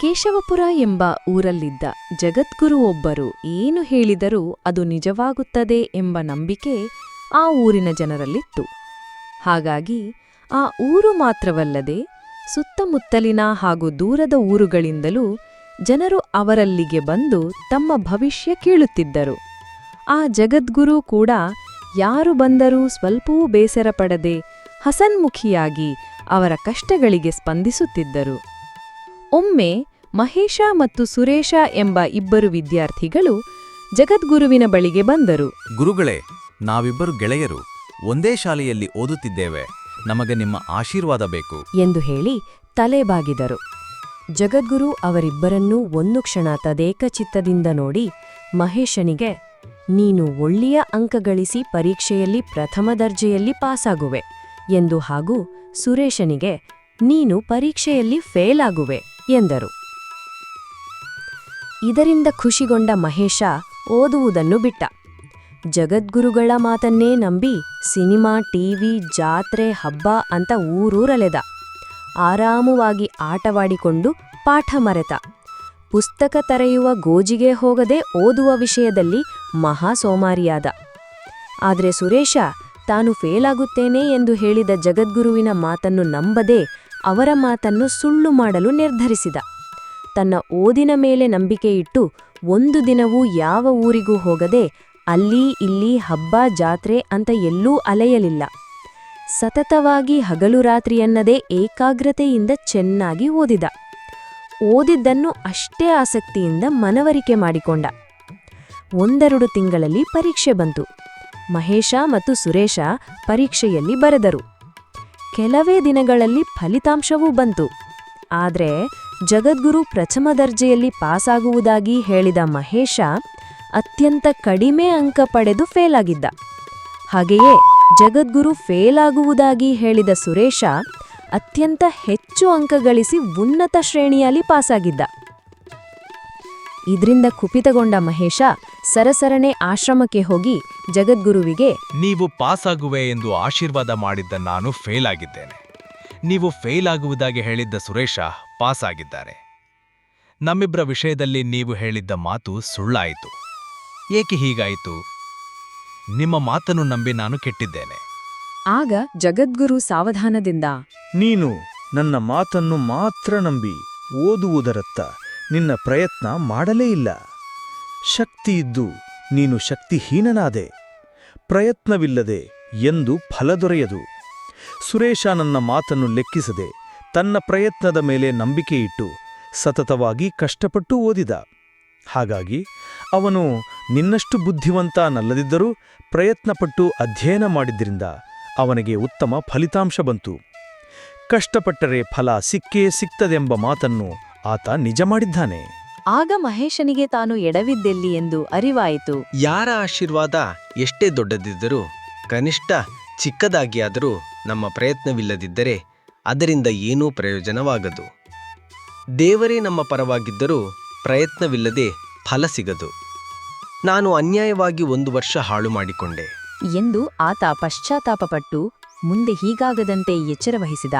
ಕೇಶವಪುರ ಎಂಬ ಊರಲ್ಲಿದ್ದ ಜಗದ್ಗುರು ಒಬ್ಬರು ಏನು ಹೇಳಿದರೂ ಅದು ನಿಜವಾಗುತ್ತದೆ ಎಂಬ ನಂಬಿಕೆ ಆ ಊರಿನ ಜನರಲ್ಲಿತ್ತು. ಹಾಗಾಗಿ ಆ ಊರು ಮಾತ್ರವಲ್ಲದೆ ಸುತ್ತಮುತ್ತಲಿನ ಹಾಗೂ ದೂರದ ಊರುಗಳಿಂದಲೂ ಜನರು ಅವರಲ್ಲಿಗೆ ಬಂದು ತಮ್ಮ ಭವಿಷ್ಯ ಕೇಳುತ್ತಿದ್ದರು. ಆ ಜಗದ್ಗುರು ಕೂಡ ಯಾರು ಬಂದರೂ ಸ್ವಲ್ಪವೂ ಬೇಸರ ಪಡದೆ ಹಸನ್ಮುಖಿಯಾಗಿ ಅವರ ಕಷ್ಟಗಳಿಗೆ ಸ್ಪಂದಿಸುತ್ತಿದ್ದರು. ಒಮ್ಮೆ ಮಹೇಶ ಮತ್ತು ಸುರೇಶ ಎಂಬ ಇಬ್ಬರು ವಿದ್ಯಾರ್ಥಿಗಳು ಜಗದ್ಗುರುವಿನ ಬಳಿಗೆ ಬಂದರು. ಗುರುಗಳೇ ನಾವಿಬ್ಬರು ಗೆಳೆಯರು. ಒಂದೇ ಶಾಲೆಯಲ್ಲಿ ಓದುತ್ತಿದ್ದೇವೆ. ನಮಗೆ ನಿಮ್ಮ ಆಶೀರ್ವಾದ ಬೇಕು. ಎಂದು ಹೇಳಿ ತಲೆ ಬಾಗಿದರು. ಜಗದ್ಗುರು ಅವರಿಬ್ಬರನ್ನೂ ಒಂದು ಕ್ಷಣ ತದೇಕಚಿತ್ತದಿಂದ ನೋಡಿ ಮಹೇಶನಿಗೆ ನೀನು ಒಳ್ಳೆಯ ಅಂಕ ಗಳಿಸಿ ಪರೀಕ್ಷೆಯಲ್ಲಿ ಪ್ರಥಮ ದರ್ಜೆಯಲ್ಲಿ ಪಾಸಾಗುವೆ ಎಂದು ಹಾಗೂ ಸುರೇಶನಿಗೆ ನೀನು ಪರೀಕ್ಷೆಯಲ್ಲಿ ಫೇಲ್ ಆಗುವೆ ಎಂದರು. ಇದರಿಂದ ಖುಷಿಗೊಂಡ ಮಹೇಶ ಓದುವುದನ್ನು ಬಿಟ್ಟ. ಜಗದ್ಗುರುಗಳ ಮಾತನ್ನೇ ನಂಬಿ ಸಿನಿಮಾ, ಟಿವಿ, ಜಾತ್ರೆ, ಹಬ್ಬ ಅಂತ ಊರೂರಲೆದ. ಆರಾಮವಾಗಿ ಆಟವಾಡಿಕೊಂಡು ಪಾಠ ಮರೆತ. ಪುಸ್ತಕ ತರೆಯುವ ಗೋಜಿಗೆ ಹೋಗದೆ ಓದುವ ವಿಷಯದಲ್ಲಿ ಮಹಾ ಸೋಮಾರಿಯಾದ ಆದರೆ ಸುರೇಶ, ತಾನು ಫೇಲಾಗುತ್ತೇನೆ ಎಂದು ಹೇಳಿದ ಜಗದ್ಗುರುವಿನ ಮಾತನ್ನು ನಂಬದೆ ಅವರ ಮಾತನ್ನು ಸುಳ್ಳು ಮಾಡಲು ನಿರ್ಧರಿಸಿದ. ತನ್ನ ಓದಿನ ಮೇಲೆ ನಂಬಿಕೆ ಇಟ್ಟು ಒಂದು ದಿನವೂ ಯಾವ ಊರಿಗೂ ಹೋಗದೆ ಅಲ್ಲಿ ಇಲ್ಲಿ ಹಬ್ಬ, ಜಾತ್ರೆ ಅಂತ ಎಲ್ಲೂ ಅಲೆಯಲಿಲ್ಲ. ಸತತವಾಗಿ ಹಗಲು ರಾತ್ರಿಯನ್ನದೇ ಏಕಾಗ್ರತೆಯಿಂದ ಚೆನ್ನಾಗಿ ಓದಿದ. ಓದಿದ್ದನ್ನು ಅಷ್ಟೇ ಆಸಕ್ತಿಯಿಂದ ಮನವರಿಕೆ ಮಾಡಿಕೊಂಡ. ಒಂದೆರಡು ತಿಂಗಳಲ್ಲಿ ಪರೀಕ್ಷೆ ಬಂತು. ಮಹೇಶ ಮತ್ತು ಸುರೇಶ ಪರೀಕ್ಷೆಯಲ್ಲಿ ಬರೆದರು. ಕೆಲವೇ ದಿನಗಳಲ್ಲಿ ಫಲಿತಾಂಶವೂ ಬಂತು. ಆದರೆ ಜಗದ್ಗುರು ಪ್ರಥಮ ದರ್ಜೆಯಲ್ಲಿ ಪಾಸಾಗುವುದಾಗಿ ಹೇಳಿದ ಮಹೇಶ ಅತ್ಯಂತ ಕಡಿಮೆ ಅಂಕ ಪಡೆದು ಫೇಲಾಗಿದ್ದ. ಹಾಗೆಯೇ ಜಗದ್ಗುರು ಫೇಲಾಗುವುದಾಗಿ ಹೇಳಿದ ಸುರೇಶ ಅತ್ಯಂತ ಹೆಚ್ಚು ಅಂಕ ಗಳಿಸಿ ಉನ್ನತ ಶ್ರೇಣಿಯಲ್ಲಿ ಪಾಸಾಗಿದ್ದ. ಇದರಿಂದ ಕುಪಿತಗೊಂಡ ಮಹೇಶ ಸರಸರನೆ ಆಶ್ರಮಕ್ಕೆ ಹೋಗಿ ಜಗದ್ಗುರುವಿಗೆ ನೀವು ಪಾಸಾಗುವೆ ಎಂದು ಆಶೀರ್ವಾದ ಮಾಡಿದ್ದ ನಾನು ಫೇಲ್ ಆಗಿದ್ದೇನೆ. ನೀವು ಫೇಲ್ ಆಗುವುದಾಗಿ ಹೇಳಿದ್ದ ಸುರೇಶ ಪಾಸ್ ಆಗಿದ್ದಾರೆ ನಮ್ಮಿಬ್ಬರ ವಿಷಯದಲ್ಲಿ ನೀವು ಹೇಳಿದ್ದ ಮಾತು ಸುಳ್ಳಾಯಿತು. ಏಕೆ ಹೀಗಾಯಿತು? ನಿಮ್ಮ ಮಾತನ್ನು ನಂಬಿ ನಾನು ಕೆಟ್ಟಿದ್ದೇನೆ. ಆಗ ಜಗದ್ಗುರು ಸಾವಧಾನದಿಂದ ನೀನು ನನ್ನ ಮಾತನ್ನು ಮಾತ್ರ ನಂಬಿ ಓದುವುದರತ್ತ. ನಿನ್ನ ಪ್ರಯತ್ನ ಮಾಡಲೇ ಇಲ್ಲ. ಶಕ್ತಿಯಿದ್ದು ನೀನು ಶಕ್ತಿಹೀನನಾದೆ. ಪ್ರಯತ್ನವಿಲ್ಲದೆ ಎಂದು ಫಲ ದೊರೆಯದು. ಸುರೇಶ ನನ್ನ ಮಾತನ್ನು ಲೆಕ್ಕಿಸದೆ ತನ್ನ ಪ್ರಯತ್ನದ ಮೇಲೆ ನಂಬಿಕೆಯಿಟ್ಟು ಸತತವಾಗಿ ಕಷ್ಟಪಟ್ಟು ಓದಿದ. ಹಾಗಾಗಿ ಅವನು ನಿನ್ನಷ್ಟು ಬುದ್ಧಿವಂತನಲ್ಲದಿದ್ದರೂ ಪ್ರಯತ್ನಪಟ್ಟು ಅಧ್ಯಯನ ಮಾಡಿದ್ರಿಂದ ಅವನಿಗೆ ಉತ್ತಮ ಫಲಿತಾಂಶ ಬಂತು. ಕಷ್ಟಪಟ್ಟರೆ ಫಲ ಸಿಕ್ಕೇ ಸಿಕ್ತದೆಂಬ ಮಾತನ್ನು ಆತ ನಿಜ ಮಾಡಿದ್ದಾನೆ. ಆಗ ಮಹೇಶನಿಗೆ ತಾನು ಎಡವಿದ್ದೆಲ್ಲಿ ಎಂದು ಅರಿವಾಯಿತು. ಯಾರ ಆಶೀರ್ವಾದ ಎಷ್ಟೇ ದೊಡ್ಡದಿದ್ದರೂ ಕನಿಷ್ಠ ಚಿಕ್ಕದಾಗಿಯಾದರೂ ನಮ್ಮ ಪ್ರಯತ್ನವಿಲ್ಲದಿದ್ದರೆ ಅದರಿಂದ ಏನೂ ಪ್ರಯೋಜನವಾಗದು. ದೇವರೇ ನಮ್ಮ ಪರವಾಗಿದ್ದರೂ ಪ್ರಯತ್ನವಿಲ್ಲದೆ ಫಲ ಸಿಗದು. ನಾನು ಅನ್ಯಾಯವಾಗಿ ಒಂದು ವರ್ಷ ಹಾಳು ಮಾಡಿಕೊಂಡೆ. ಎಂದು ಆತ ಪಶ್ಚಾತ್ತಾಪಪಟ್ಟು ಮುಂದೆ ಹೀಗಾಗದಂತೆ ಎಚ್ಚರ ವಹಿಸಿದ